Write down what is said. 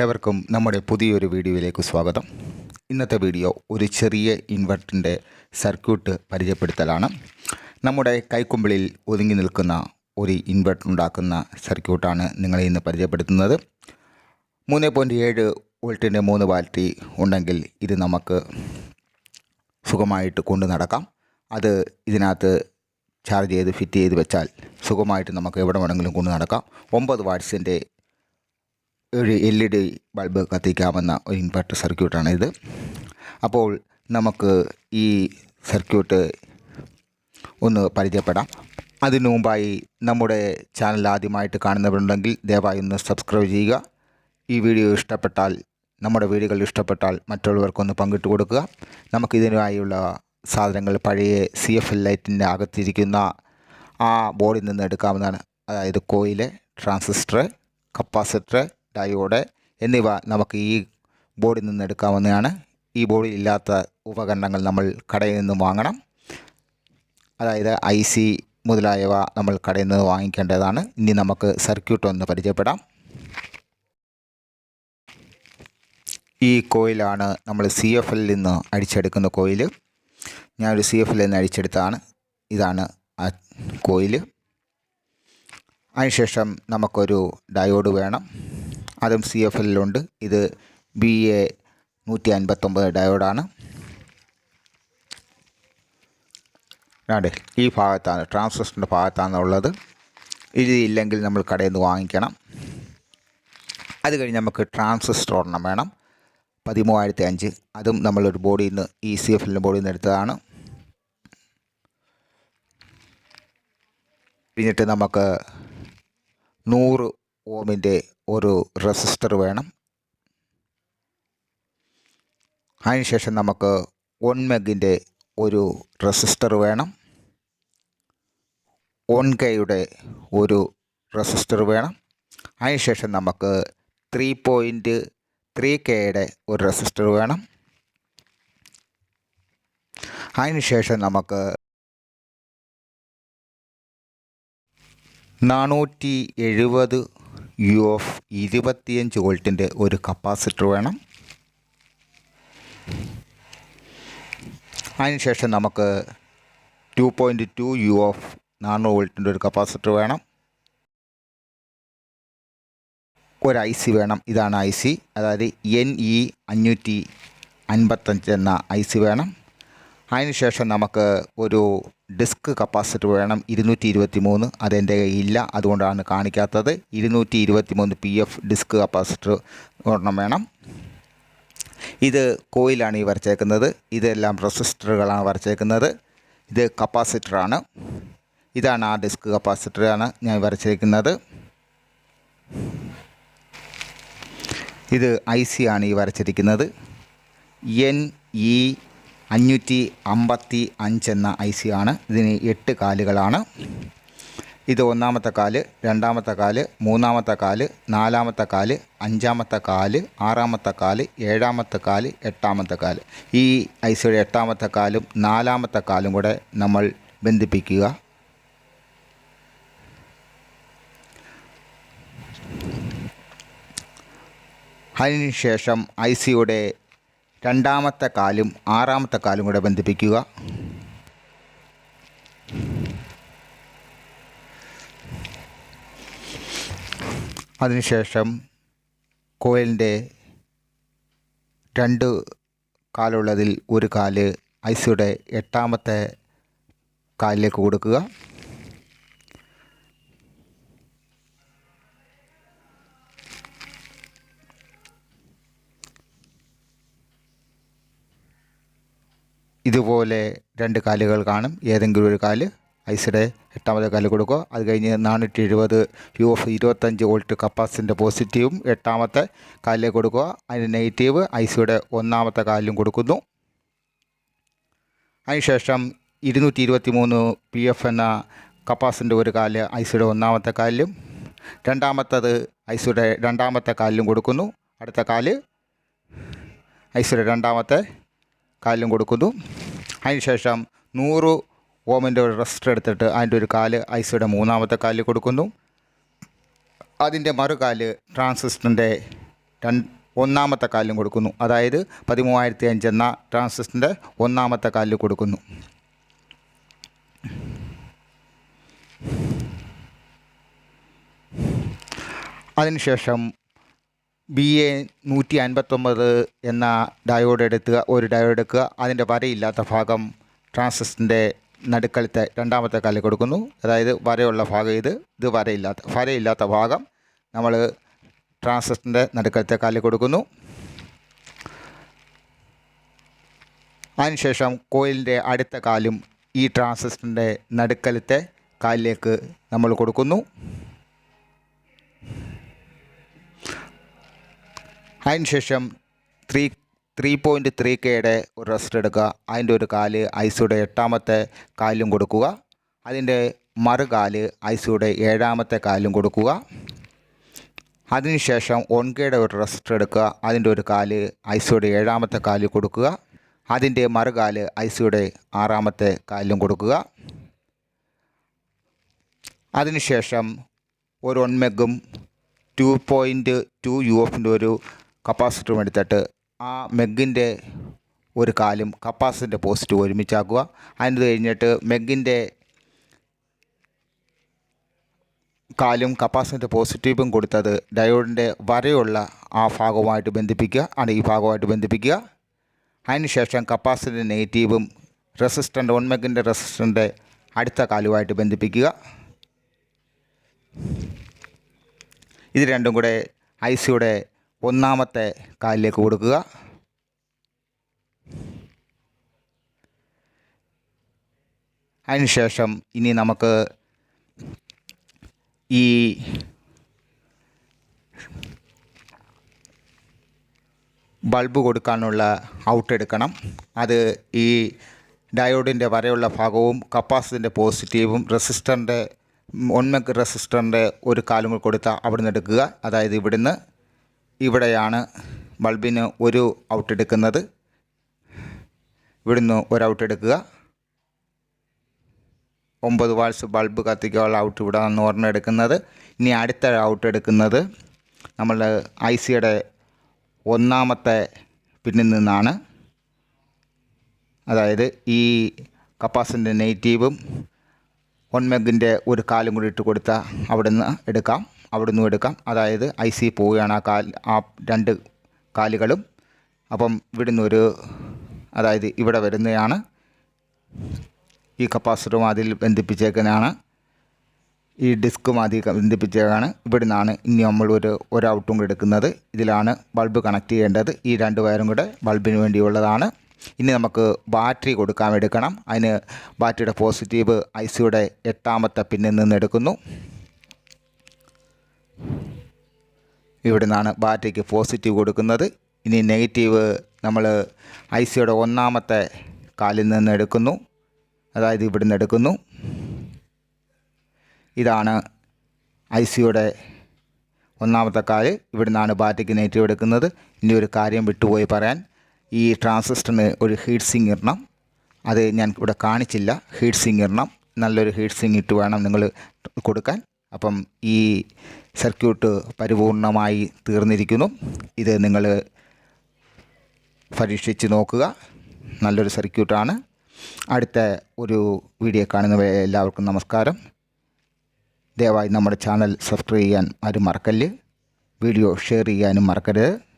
ഏവർക്കും നമ്മുടെ പുതിയൊരു വീഡിയോയിലേക്ക് സ്വാഗതം. ഇന്നത്തെ വീഡിയോ ഒരു ചെറിയ ഇൻവെർട്ടറിന്റെ സർക്യൂട്ട് പരിചയപ്പെടുത്തലാണ്. നമ്മുടെ കൈക്കുമ്പിളിൽ ഒതുങ്ങി നിൽക്കുന്ന ഒരു ഇൻവെർട്ടർ ഉണ്ടാക്കുന്ന സർക്യൂട്ടാണ് നിങ്ങളെ ഇന്ന് പരിചയപ്പെടുത്തുന്നത്. മൂന്ന് പോയിന്റ് ഏഴ് വോൾട്ടിന്റെ മൂന്ന് ബാറ്ററി ഉണ്ടെങ്കിൽ ഇത് നമുക്ക് സുഖമായിട്ട് കൊണ്ടു നടക്കാം. അത് ഇതിനകത്ത് ചാർജ് ചെയ്ത് ഫിറ്റ് ചെയ്ത് വെച്ചാൽ സുഖമായിട്ട് നമുക്ക് എവിടെ വേണമെങ്കിലും കൊണ്ടു നടക്കാം. ഒമ്പത് വാട്ട്സിന്റെ ഒരു എൽ ഇ ഡി ബൾബ് കത്തിക്കാവുന്ന ഒരു ഇൻവെർട്ടർ സർക്യൂട്ടാണ് ഇത് അപ്പോൾ നമുക്ക് ഈ സർക്യൂട്ട് ഒന്ന് പരിചയപ്പെടാം. അതിനു മുമ്പായി നമ്മുടെ ചാനൽ ആദ്യമായിട്ട് കാണുന്നവരുണ്ടെങ്കിൽ ദയവായി ഒന്ന് സബ്സ്ക്രൈബ് ചെയ്യുക. ഈ വീഡിയോ ഇഷ്ടപ്പെട്ടാൽ നമ്മുടെ വീഡിയോകൾ ഇഷ്ടപ്പെട്ടാൽ മറ്റുള്ളവർക്കൊന്ന് പങ്കിട്ട് കൊടുക്കുക. നമുക്കിതിനായുള്ള സാധനങ്ങൾ പഴയ സി എഫ് എൽ ലൈറ്റിന്റെ അകത്തിരിക്കുന്ന ആ ബോർഡിൽ നിന്ന് എടുക്കാവുന്നതാണ്. അതായത് കോയിൽ ട്രാൻസിസ്റ്റർ കപ്പാസിറ്റർ ഡയോഡ് എന്നിവ നമുക്ക് ഈ ബോർഡിൽ നിന്ന് എടുക്കാവുന്നതാണ്. ഈ ബോർഡിൽ ഇല്ലാത്ത ഉപകരണങ്ങൾ നമ്മൾ കടയിൽ നിന്ന് വാങ്ങണം. അതായത് ഐ സി മുതലായവ നമ്മൾ കടയിൽ നിന്ന് വാങ്ങിക്കേണ്ടതാണ്. ഇനി നമുക്ക് സർക്യൂട്ട് ഒന്ന് പരിചയപ്പെടാം. ഈ കോയിലാണ് നമ്മൾ സി എഫ് എല്ലിൽ നിന്ന് അടിച്ചെടുക്കുന്ന കോയിൽ ഞാനൊരു സി എഫ് എല്ലിൽ നിന്ന് അടിച്ചെടുത്താണ് ഇതാണ് ആ കോയിൽ അതിനുശേഷം നമുക്കൊരു ഡയോഡ് വേണം. അതും സി എഫ് എല്ലിലുണ്ട് ഇത് ബി എ നൂറ്റി അൻപത്തൊമ്പത് ഡയോഡാണ് ഈ ഭാഗത്താണ് ട്രാൻസിസ്റ്ററിന്റെ ഭാഗത്താണ് ഉള്ളത് ഇത് ഇല്ലെങ്കിൽ നമ്മൾ കടയിൽ നിന്ന് വാങ്ങിക്കണം. അത് കഴിഞ്ഞ് നമുക്ക് ട്രാൻസിസ്റ്റർ ഒരെണ്ണം വേണം. പതിമൂവായിരത്തി അഞ്ച് അതും നമ്മളൊരു ബോഡിയിൽ നിന്ന് ഇ സി എഫ് എല്ലിന്റെ ബോഡിയിൽ നിന്ന് എടുത്തതാണ്. പിന്നിട്ട് നമുക്ക് നൂറ് ഓമിന്റെ ഒരു റെസിസ്റ്റർ വേണം. അതിനുശേഷം നമുക്ക് ഒൺ മെഗിന്റെ ഒരു റെസിസ്റ്റർ വേണം. ഒൺ കെയുടെ ഒരു റെസിസ്റ്റർ വേണം. അതിനുശേഷം നമുക്ക് ത്രീ പോയിന്റ് ത്രീ കെയുടെ ഒരു റെസിസ്റ്റർ വേണം. അതിനുശേഷം നമുക്ക് നാനൂറ്റി എഴുപത് യു എഫ് ഇരുപത്തിയഞ്ച് വോൾട്ടിന്റെ ഒരു കപ്പാസിറ്റർ വേണം. അതിനുശേഷം നമുക്ക് two point two U F നാനൂറ് വോൾട്ടിന്റെ ഒരു കപ്പാസിറ്റർ വേണം. ഒരു ഐ സി വേണം. ഇതാണ് ഐ സി അതായത് എൻ ഇ അഞ്ഞൂറ്റി അൻപത്തഞ്ച് എന്ന ഐ സി വേണം. അതിനുശേഷം നമുക്ക് ഒരു ഡിസ്ക് കപ്പാസിറ്റർ വേണം ഇരുന്നൂറ്റി ഇരുപത്തി മൂന്ന് അതെന്റെ കയ്യിലില്ല അതുകൊണ്ടാണ് കാണിക്കാത്തത്. ഇരുന്നൂറ്റി ഇരുപത്തി മൂന്ന് പി എഫ് ഡിസ്ക് കപ്പാസിറ്റർ ഒരെണ്ണം വേണം. ഇത് കോയിലാണ് ഈ വരച്ചേക്കുന്നത്. ഇതെല്ലാം റെസിസ്റ്ററുകളാണ് വരച്ചേക്കുന്നത്. ഇത് കപ്പാസിറ്ററാണ്. ഇതാണ് ആ ഡിസ്ക് കപ്പാസിറ്ററാണ് ഞാൻ വരച്ചിരിക്കുന്നത് ഇത് ഐ സി ആണ് ഈ വരച്ചിരിക്കുന്നത്. എൻ ഇ അഞ്ഞൂറ്റി അമ്പത്തി അഞ്ച് എന്ന ഐ സി ആണ്. ഇതിന് എട്ട് കാലുകളാണ്. ഇത് ഒന്നാമത്തെ കാൽ രണ്ടാമത്തെ കാൽ മൂന്നാമത്തെ കാൽ നാലാമത്തെ കാൽ അഞ്ചാമത്തെ കാൽ ആറാമത്തെ കാൽ ഏഴാമത്തെ കാൽ എട്ടാമത്തെ കാൽ. ഈ ഐ സിയുടെ എട്ടാമത്തെ കാലും നാലാമത്തെ കാലും കൂടെ നമ്മൾ ബന്ധിപ്പിക്കുക. അതിനുശേഷം ഐ സിയുടെ രണ്ടാമത്തെ കാലും ആറാമത്തെ കാലും കൂടെ ബന്ധിപ്പിക്കുക. അതിനുശേഷം കോയിലിന്റെ രണ്ട് കാലുള്ളതിൽ ഒരു കാൽ ഐസിയുടെ എട്ടാമത്തെ കാലിലേക്ക് കൊടുക്കുക. ഇതുപോലെ രണ്ട് കാലുകൾ കാണും. ഏതെങ്കിലും ഒരു കാൽ ഐസിയുടെ എട്ടാമത്തെ കാൽ കൊടുക്കുക. അത് കഴിഞ്ഞ് നാനൂറ്റി എഴുപത് യു എഫ് ഇരുപത്തഞ്ച് വോൾട്ട് കപ്പാസിറ്റിന്റെ പോസിറ്റീവും എട്ടാമത്തെ കാലിൽ കൊടുക്കുക. അതിന് നെഗറ്റീവ് ഐസിയുടെ ഒന്നാമത്തെ കാലിലും കൊടുക്കുന്നു. അതിനുശേഷം ഇരുന്നൂറ്റി ഇരുപത്തി മൂന്ന് പി എഫ് എന്ന കപ്പാസിന്റെ ഒരു കാൽ ഐസിയുടെ ഒന്നാമത്തെ കാലിലും രണ്ടാമത്തത് ഐസിയുടെ രണ്ടാമത്തെ കാലിലും കൊടുക്കുന്നു. അടുത്ത കാൽ ഐസിയുടെ രണ്ടാമത്തെ കാലിലും കൊടുക്കുന്നു. അതിനുശേഷം നൂറ് ഓമിന്റെ ഒരു റെസ്റ്റ് എടുത്തിട്ട് അതിന്റെ ഒരു കാൽ ഐസിയുടെ മൂന്നാമത്തെ കാലിൽ കൊടുക്കുന്നു. അതിന്റെ മറുകാൽ ട്രാൻസിസ്റ്ററിന്റെ രണ്ട് ഒന്നാമത്തെ കാലിലും കൊടുക്കുന്നു. അതായത് പതിമൂവായിരത്തി അഞ്ച് എന്ന ട്രാൻസിസ്റ്ററിന്റെ ഒന്നാമത്തെ കാലിൽ കൊടുക്കുന്നു. അതിനുശേഷം ബി എ നൂറ്റി അൻപത്തൊമ്പത് എന്ന ഡയോഡ് എടുക്കുക ഒരു ഡയോഡ് എടുക്കുക. അതിന്റെ വരയില്ലാത്ത ഭാഗം ട്രാൻസിസ്റ്ററിന്റെ നടുക്കളത്തെ രണ്ടാമത്തെ കാലിൽ കൊടുക്കുന്നു. അതായത് വരയുള്ള ഭാഗം ഇത് ഇത് വരയില്ലാത്ത വരയില്ലാത്ത ഭാഗം നമ്മൾ ട്രാൻസിസ്റ്ററിന്റെ നടുക്കളത്തെ കാലിൽ കൊടുക്കുന്നു. അതിനുശേഷം കോയിലിന്റെ അടുത്ത കാലും ഈ ട്രാൻസിസ്റ്ററിന്റെ നടുക്കലത്തെ കാലിലേക്ക് നമ്മൾ കൊടുക്കുന്നു. അതിനുശേഷം ത്രീ ത്രീ പോയിന്റ് ത്രീ കെയുടെ ഒരു റെസ്റ്റ് എടുക്കുക. അതിന്റെ ഒരു കാൽ ഐസിയുടെ എട്ടാമത്തെ കാലും കൊടുക്കുക. അതിന്റെ മറുകാൽ ഐസിയുടെ ഏഴാമത്തെ കാലും കൊടുക്കുക. അതിനുശേഷം ഒൺ കെയുടെ ഒരു റെസ്റ്റ് എടുക്കുക. അതിന്റെ ഒരു കാൽ ഐസിയുടെ ഏഴാമത്തെ കാലിൽ കൊടുക്കുക. അതിന്റെ മറുകാൽ ഐസിയുടെ ആറാമത്തെ കാലിലും കൊടുക്കുക. അതിനുശേഷം ഒരു ഒൺമെഗും ടു പോയിന്റ് ടു യു എഫിന്റെ ഒരു കപ്പാസിറ്ററും എടുത്തിട്ട് ആ മെഗിന്റെ ഒരു കാലും കപ്പാസിറ്ററിന്റെ പോസിറ്റീവ് ഒരുമിച്ചാക്കുക. അതിന് കഴിഞ്ഞിട്ട് മെഗിന്റെ കാലും കപ്പാസിറ്റർ പോസിറ്റീവും കൊടുത്തത് ഡയോഡിന്റെ വരയുള്ള ആ ഭാഗവുമായിട്ട് ബന്ധിപ്പിക്കുക. ആണ് ഈ ഭാഗവുമായിട്ട് ബന്ധിപ്പിക്കുക. അതിനുശേഷം കപ്പാസിറ്റർ നെഗറ്റീവും റെസിസ്റ്റന്റ് വൺ മെഗിന്റെ റെസിസ്റ്റന്റെ അടുത്ത കാലുമായിട്ട് ബന്ധിപ്പിക്കുക. ഇത് രണ്ടും കൂടെ ഐ സിയുടെ ഒന്നാമത്തെ കാലിലേക്ക് കൊടുക്കുക. അതിനുശേഷം ഇനി നമുക്ക് ഈ ബൾബ് കൊടുക്കാനുള്ള ഔട്ട് എടുക്കണം. അത് ഈ ഡയോഡിന്റെ വരെയുള്ള ഭാഗവും കപ്പാസിറ്റിന്റെ പോസിറ്റീവും റെസിസ്റ്ററിന്റെ ഒൺമെക്ക് റെസിസ്റ്ററിന്റെ ഒരു കാലും കൂടി കൊടുത്താൽ അവിടുന്ന് എടുക്കുക. അതായത് ഇവിടുന്ന് ഇവിടെയാണ് ബൾബിന് ഒരു ഔട്ട് എടുക്കുന്നത്. ഇവിടുന്ന് ഒരു ഔട്ട് എടുക്കുക. ഒമ്പത് വാൾസ് ബൾബ് കത്തിക്കാനുള്ള ഔട്ട് ഇവിടെ നിന്ന് ഒരെണ്ണം എടുക്കുന്നത്. ഇനി അടുത്ത ഔട്ട് എടുക്കുന്നത് നമ്മൾ ഐ സിയുടെ ഒന്നാമത്തെ പിന്നിൽ നിന്നാണ്. അതായത് ഈ കപ്പാസിന്റെ നെഗറ്റീവും വൺ മെഗിന്റെ ഒരു കാലും കൂടി ഇട്ട് കൊടുത്താൽ അവിടെ നിന്ന് എടുക്കാം. അവിടെ നിന്നും എടുക്കാം. അതായത് ഐ സി പോവുകയാണ് ആ കാൽ ആ രണ്ട് കാലുകളും. അപ്പം ഇവിടുന്ന് ഒരു അതായത് ഇവിടെ വരുന്നതാണ് ഈ കപ്പാസിറ്ററും അതിൽ ബന്ധിപ്പിച്ചേക്കുന്നതാണ്. ഈ ഡിസ്കും അതിൽ ബന്ധിപ്പിച്ചേക്കാണ്. ഇവിടെ നിന്നാണ് ഇനി നമ്മൾ ഒരു ഒരു ഔട്ടും എടുക്കുന്നത്. ഇതിലാണ് ബൾബ് കണക്ട് ചെയ്യേണ്ടത്. ഈ രണ്ട് വയറും കൂടെ ബൾബിന് വേണ്ടിയുള്ളതാണ്. ഇനി നമുക്ക് ബാറ്ററി കൊടുക്കാൻ എടുക്കണം അതിന് ബാറ്ററിയുടെ പോസിറ്റീവ് ഐ സിയുടെ എട്ടാമത്തെ പിന്നിൽ നിന്ന് എടുക്കുന്നു. ഇവിടെ നിന്നാണ് ബാറ്ററിക്ക് പോസിറ്റീവ് കൊടുക്കുന്നത്. ഇനി നെഗറ്റീവ് നമ്മൾ ഐ സിയുടെ ഒന്നാമത്തെ കാലിൽ നിന്ന് എടുക്കുന്നു. അതായത് ഇവിടെ നിന്ന് എടുക്കുന്നു. ഇതാണ് ഐ സിയുടെ ഒന്നാമത്തെ കാൽ. ഇവിടെ നിന്നാണ് ബാറ്ററിക്ക് നെഗറ്റീവ് എടുക്കുന്നത് ഇനി ഒരു കാര്യം വിട്ടുപോയി പറയാൻ. ഈ ട്രാൻസിസ്റ്ററിന് ഒരു ഹീറ്റ് സിങ് ഇടണം. അത് ഞാൻ ഇവിടെ കാണിച്ചില്ല. ഹീറ്റ് സിങ് ഇടണം. നല്ലൊരു ഹീറ്റ് സിങ് ഇട്ട് വേണം നിങ്ങൾ കൊടുക്കാൻ. അപ്പം ഈ സർക്യൂട്ട് പരിപൂർണമായി തീർന്നിരിക്കുന്നു. ഇത് നിങ്ങൾ പരീക്ഷിച്ച് നോക്കുക. നല്ലൊരു സർക്യൂട്ടാണ്. അടുത്ത ഒരു വീഡിയോ കാണുന്ന എല്ലാവർക്കും നമസ്കാരം. ദയവായി നമ്മുടെ ചാനൽ സബ്സ്ക്രൈബ് ചെയ്യാൻ ആരും മറക്കല്ല്. വീഡിയോ ഷെയർ ചെയ്യാനും മറക്കരുത്.